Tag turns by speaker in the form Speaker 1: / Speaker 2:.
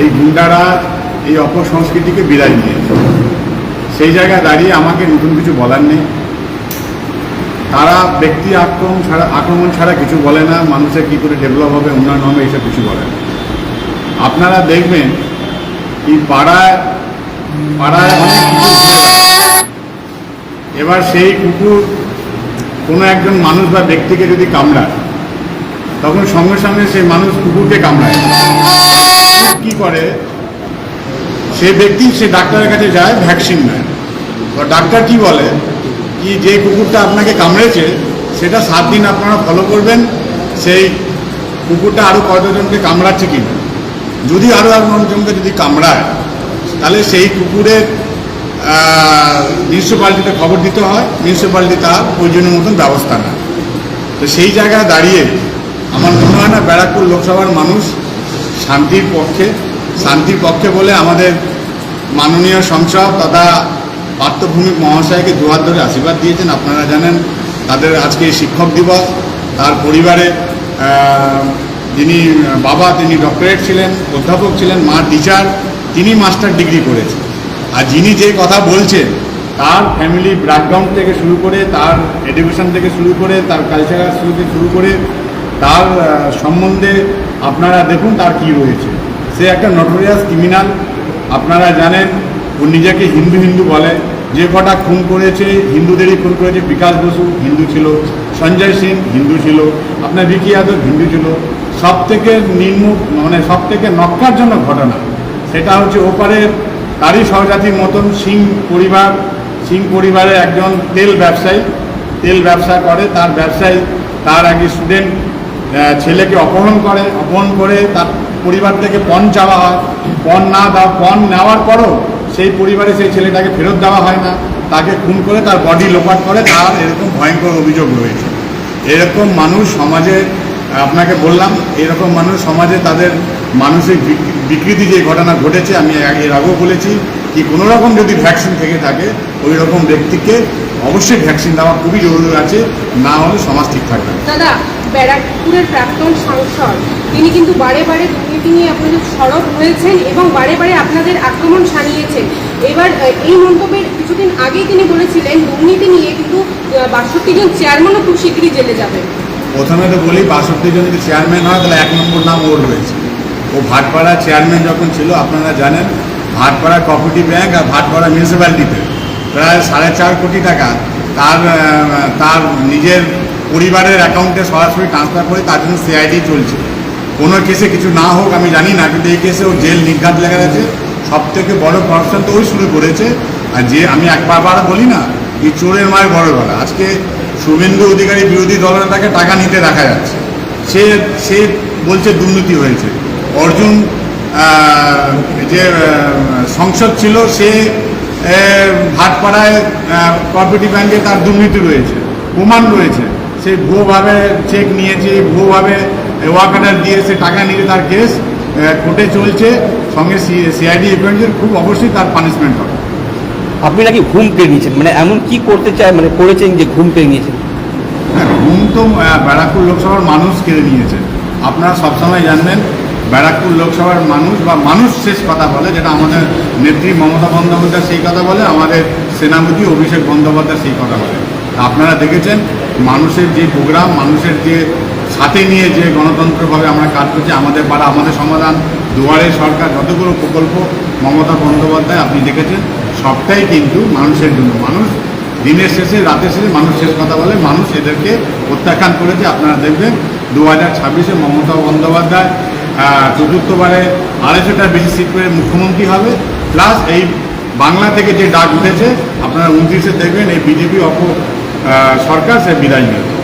Speaker 1: এই গুন্ডারা এই অপসংস্কৃতিকে বিদায় নিয়েছে। সেই জায়গায় দাঁড়িয়ে আমাকে নতুন কিছু বলার নেই। তারা ব্যক্তি আক্রমণ ছাড়া আক্রমণ ছাড়া কিছু বলে না, মানুষের কী করে ডেভেলপ হবে, উন্নয়ন হবে, এইসব কিছু বলে না। আপনারা দেখবেন এই পাড়ায় পাড়ায়। এবার সেই কুকুর কোনো একজন মানুষ বা ব্যক্তিকে যদি কামড়ায়, তখন সঙ্গে সঙ্গে সেই মানুষ কুকুরকে কামড়ায়। কি করে? সে ব্যক্তি সে ডাক্তারের কাছে যায় ভ্যাকসিন নেয়। তো ডাক্তার কি বলে? কি যে কুকুরটা আপনাকে কামড়েছে, সেটা সাত দিন আপনারা ফলো করবেন, সেই কুকুরটা আরও কতজনকে কামড়াচ্ছে কি না। যদি আরও একজনকে যদি কামড়ায়, তাহলে সেই কুকুরের মিউনিসিপ্যালিটিতে খবর দিতে হয় মিউনিসিপ্যালিটি তার প্রয়োজনীয় মতন ব্যবস্থা নেয়। তো সেই জায়গায় দাঁড়িয়ে আমার মনে হয় না ব্যারাকপুর লোকসভার মানুষ শান্তির পক্ষে শান্তির পক্ষে বলে আমাদের মাননীয় সংসদ তথা পার্থভূমিক মহাশয়কে দুহাত ধরে আশীর্বাদ দিয়েছেন। আপনারা জানেন তাদের আজকে শিক্ষক দিবস। তার পরিবারে যিনি বাবা, তিনি ডক্টরেট ছিলেন, অধ্যাপক ছিলেন, মা টিচার, তিনি মাস্টার ডিগ্রি করেছেন। আর যিনি যে কথা বলছেন, তার ফ্যামিলি ব্যাকগ্রাউন্ড থেকে শুরু করে, তার এডুকেশন থেকে শুরু করে, তার কালচারাল থেকে শুরু করে তার সম্বন্ধে আপনারা দেখুন তার কি রয়েছে। সে একটা নটোরিয়াস ক্রিমিনাল আপনারা জানেন, ও নিজেকে হিন্দু হিন্দু বলে। যে কটা খুন করেছে, হিন্দুদেরই খুন করেছে, বিকাশ বসু হিন্দু ছিল, সঞ্জয় সিং হিন্দু ছিল, আপনার বিকি যাদব হিন্দু ছিল। সব থেকে নিম্ন মানে সব থেকে নক্কারজনক ঘটনা, সেটা হচ্ছে ওপারে তারই সহজাতির মতন সিং পরিবার, সিং পরিবারের একজন তেল ব্যবসায়ী, তেল ব্যবসা করে, তার ব্যবসায়ী, তার আগে স্টুডেন্ট ছেলেকে অপহরণ করে অপহরণ করে তার পরিবার থেকে পণ চাওয়া হয়। পণ না দেওয়া, পণ নেওয়ার পরও সেই পরিবারে সেই ছেলেটাকে ফেরত দেওয়া হয় না। তাকে খুন করে তার বডি লোপাট করে তার এরকম ভয়ঙ্কর অভিযোগ রয়েছে। এরকম মানুষ সমাজে, আপনাকে বললাম, এরকম মানুষ সমাজে তাদের মানসিক বিক- বিকৃতি যে ঘটনা ঘটেছে, আমি এর আগেও বলেছি কি কোনো রকম যদি ভ্যাকসিন থেকে থাকে, ওই রকম ব্যক্তিকে অবশ্যই ভ্যাকসিন দেওয়া খুবই জরুরি আছে, না হলে সমাজ ঠিক থাকবে
Speaker 2: দাদা ব্যারাকপুরের প্রাক্তন সাংসদ। তিনি কিন্তু বারে বারে দুর্নীতি নিয়ে আপনাদের সরব হয়েছেন এবং বারে বারে আপনাদের আক্রমণ সানিয়েছেন এবার এই মন্তব্যের কিছুদিন আগেই তিনি বলেছিলেন, দুর্নীতি নিয়ে কিন্তু বাষট্টি জন চেয়ারম্যানও খুব শীঘ্রই জেলে যাবেন।
Speaker 1: প্রথমে তো বলি বাষট্টি জন যদি চেয়ারম্যান হয়, তাহলে এক নম্বর নাম ওর রয়েছে। ও ভাটপাড়া চেয়ারম্যান যখন ছিল, আপনারা জানেন, ভাটপাড়া কোঅপারেটিভ ব্যাংক আর ভাটপাড়া মিউনিসিপ্যালিটিতে প্রায় সাড়ে চার কোটি টাকা। তার তার নিজের পরিবারের অ্যাকাউন্টে সরাসরি ট্রান্সফার করে তার জন্য সিআইডি চলছে। কোনো কেসে কিছু না হোক, আমি জানি না, কিন্তু এই কেসে ও জেল নিঘাত লেগে গেছে। সব থেকে বড় করাপশন তো ওই শুরু করেছে। আর যে আমি একবার বার বলি না, এই চোরের মায়ের বড় গলা। আজকে শুভেন্দু অধিকারী বিরোধী দলনেতাকে টাকা নিতে দেখা যাচ্ছে। সে সে বলছে দুর্নীতি হয়েছে। অর্জুন যে সংসদ ছিল, সে ভাটপাড়ায় কোঅপারেটিভ ব্যাংকে তার দুর্নীতি রয়েছে, প্রমাণ রয়েছে। সে ভুয়োভাবে চেক নিয়েছে ভুয়োভাবে ওয়াকাটার দিয়ে সে টাকা নিয়ে তার কেস কোর্টে চলছে। সঙ্গে সিআইডি এফআইআর খুব অবশ্যই তার পানিশমেন্ট হবে।
Speaker 3: আপনি নাকি ঘুম পেয়ে নিয়েছেন? মানে এমন কি করতে চায় মানে করেছেন যে ঘুম পেয়ে নিয়েছেন?
Speaker 1: হ্যাঁ ঘুম তো ব্যারাকপুর লোকসভার মানুষ কেড়ে নিয়েছে। আপনারা সবসময় জানবেন ব্যারাকপুর লোকসভার মানুষ বা মানুষ শেষ কথা বলে যেটা আমাদের নেত্রী মমতা বন্দ্যোপাধ্যায় সেই কথা বলে আমাদের সেনাপতি অভিষেক বন্দ্যোপাধ্যায় সেই কথা বলে। আপনারা দেখেছেন, মানুষের যে প্রোগ্রাম, মানুষের যে সাথে নিয়ে যে গণতন্ত্রভাবে আমরা কাজ করছি, আমাদের পাড়া, আমাদের সমাধান, দুয়ারে সরকার যতগুলো প্রকল্প মমতা বন্দ্যোপাধ্যায় আপনি দেখেছেন, সবটাই কিন্তু মানুষের জন্য। মানুষ দিনের শেষে, রাতের শেষে মানুষ শেষ কথা বলে, মানুষ এদেরকে প্রত্যাখ্যান করেছে। আপনারা দেখবেন দু হাজার ছাব্বিশে মমতা বন্দ্যোপাধ্যায় চতুর্থবারে আড়াইশোটা বেশি সিট পেয়ে মুখ্যমন্ত্রী হবে। প্লাস এই বাংলা থেকে যে ডাক উঠেছে, আপনারা উনত্রিশে দেখবেন, এই বিজেপি অপ সরকার সে বিদায় নেবে